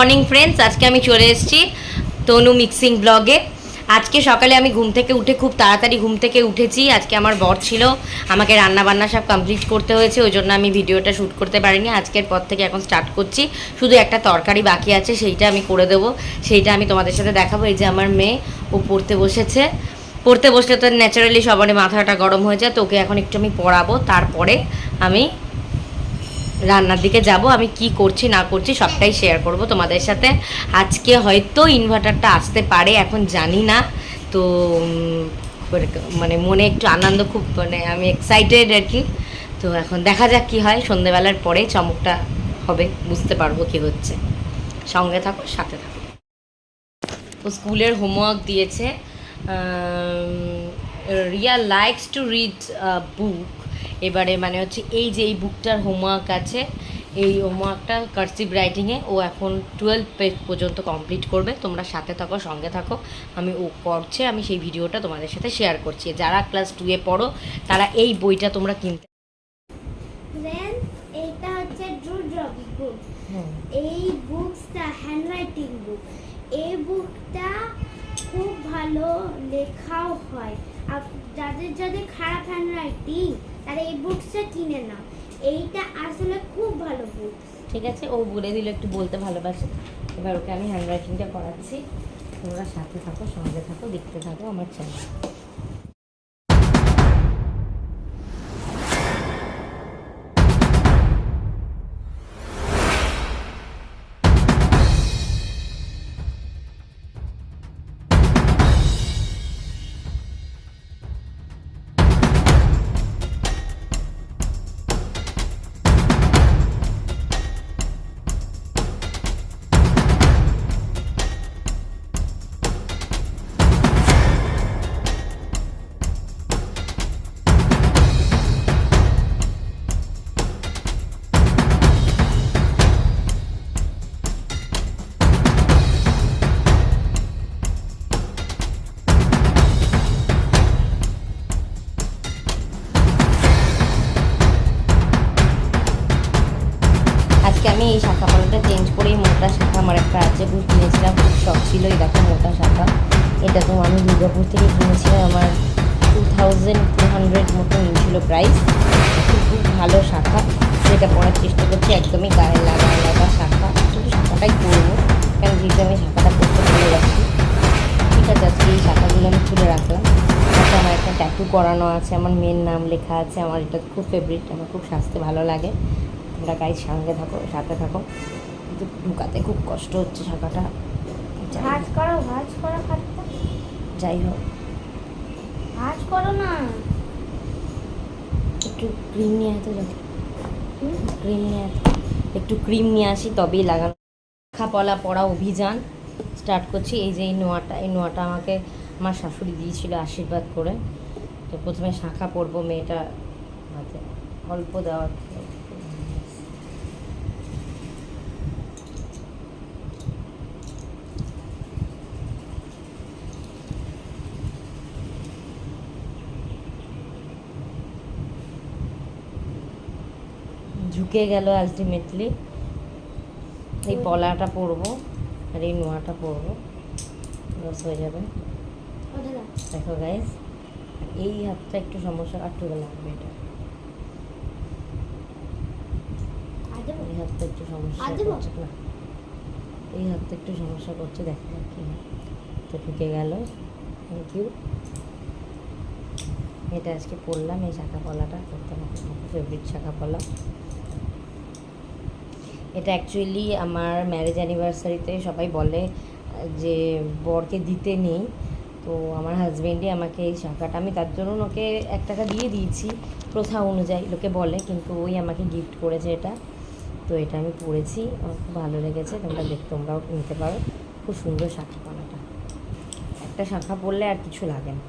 Morning friends আজকে আমি চলে এসেছি তনু মিক্সিং ব্লগে আজকে সকালে আমি ঘুম থেকে উঠে খুব তাড়াতাড়ি ঘুম থেকে উঠেছি। আজকে আমার বর ছিল। আমাকে রান্না বান্না সব কমপ্লিট করতে হয়েছে, ওই জন্য আমি ভিডিওটা শ্যুট করতে পারিনি। আজকের পর থেকে এখন স্টার্ট করছি। শুধু একটা তরকারি বাকি আছে, সেইটা আমি করে দেবো। সেইটা আমি তোমাদের সাথে দেখাবো। এই যে আমার মেয়ে, ও পড়তে বসেছে। পড়তে বসলে তো ন্যাচারালি সবারই মাথাটা গরম হয়ে যায়। তো ওকে এখন একটু আমি পড়াবো। তারপরে আমি রান্নার দিকে যাব, আমি কি করছি, না করছি, সবটাই শেয়ার করব তোমাদের সাথে। আজকে হয়তো ইনভার্টারটা আসতে পারে, এখন জানি না। তো মানে মনে একটু আনন্দ, খুব মানে আমি এক্সাইটেড আর কি। তো এখন দেখা যাক কি হয়, সন্ধেবেলার পরে চমকটা হবে, বুঝতে পারব কি হচ্ছে। সঙ্গে থাকো, সাথে থাকো। ও স্কুলের হোমওয়ার্ক দিয়েছে Riya likes to read book এবারে মানে হচ্ছে এই যে এই বুকটার হোমওয়ার্ক আছে এই হোমওয়ার্কটা কার্সিভ রাইটিংয়ে ও এখন টুয়েলভ পেজ পর্যন্ত কমপ্লিট করবে। তোমরা সাথে থাকো সঙ্গে থাকো। আমি ও করছে আমি সেই ভিডিওটা তোমাদের সাথে শেয়ার করছি। যারা ক্লাস টুয়ে পড়ো তারা এই বইটা তোমরা কিনতে এটা হচ্ছে বুক এই বুকসটা হ্যান্ডরাইটিং বুক এই বুকটা খুব ভালো লেখাও হয়। যাদের যাদের খারাপ হ্যান্ডরাইটিং তারা এই বুকসটা কিনে নাও। এইটা আসলে খুব ভালো বুক ঠিক আছে, ও বলে দিল একটু বলতে ভালোবাসে। এবার ওকে আমি হ্যান্ড রাইটিংটা করাচ্ছি। তোমরা সাথে থাকো, সঙ্গে থাকো, দেখতে থাকো আমার চ্যানেল আজকে আমি এই শাখা পালাটা চেঞ্জ করেই মোটা শাখা আমার একটা আছে কিনেছিলাম, খুব শখ ছিল, এই দেখো মোটা শাখা। এটা তো আমি দুর্গাপুর থেকে কিনেছিলাম, আমার টু থাউজেন্ড টু হান্ড্রেড মতো প্রাইস খুব ভালো শাখা। সেটা পড়ার চেষ্টা করছি, একদমই গায়ে লাগা লাগা শাখা। শুধু শাখাটাই করব কারণ যেহেতু আমি শাখাটা করতে ভুলে যাচ্ছি ঠিক আছে, আজকে এই শাখাগুলো আমি তুলে রাখলাম। তারপর আমার একটা ট্যাটু করানো আছে, আমার মেয়ের নাম লেখা আছে, আমার এটা খুব ফেভারিট আমার খুব সাজতে ভালো লাগে। তোমরা গাইজ সঙ্গে থাকো সাথে থাকো। কিন্তু ঢুকাতে খুব কষ্ট হচ্ছে শাখাটা ভাজ করো ভাজ করো খাটটা যাই হোক। ভাজ করো না। একটু ক্রিম নিয়ে আসতে যাও। ক্রিম নিয়ে একটু ক্রিম নিয়ে আসি তবেই লাগানো। শাখা পলা পড়া অভিযান। স্টার্ট করছি। এই যে এই নোয়াটা এই নোয়াটা আমাকে আমার শাশুড়ি দিয়েছিল আশীর্বাদ করে। তো প্রথমে শাঁখা পরবো মেয়েটা হাতে। অল্প দেওয়া ঝুঁকে গেল আলটিমেটলি এই পলাটা পরবো আর এই নোয়াটা পরবো। বাস হয়ে যাবে। দেখো গাইজ এই হাতটা একটু সমস্যা আর একটু লাগবে এটা। এই হাতটা একটু সমস্যা করছে না। এই হাতটা একটু সমস্যা করছে দেখো যাক কি তো ঢুকে গেল। থ্যাংক ইউ এটা আজকে পরলাম এই শাখা পলাটা। করতে ফেভারিট শাখা পলা। এটা অ্যাকচুয়ালি আমার ম্যারেজ অ্যানিভার্সারিতে সবাই বলে, যে বরকে দিতে নেই। তো আমার হাজবেন্ডই আমাকে এই শাখাটা, আমি তার জন্য ওকে এক টাকা দিয়ে দিয়েছি, প্রথা অনুযায়ী লোকে বলে, কিন্তু ওই আমাকে গিফট করেছে এটা। তো এটা আমি পরেছি, আমার খুব ভালো লেগেছে, তোমরা দেখ, তোমরাও নিতে পারো। খুব সুন্দর শাখা পালাটা একটা শাখা পরলে আর কিছু লাগে না।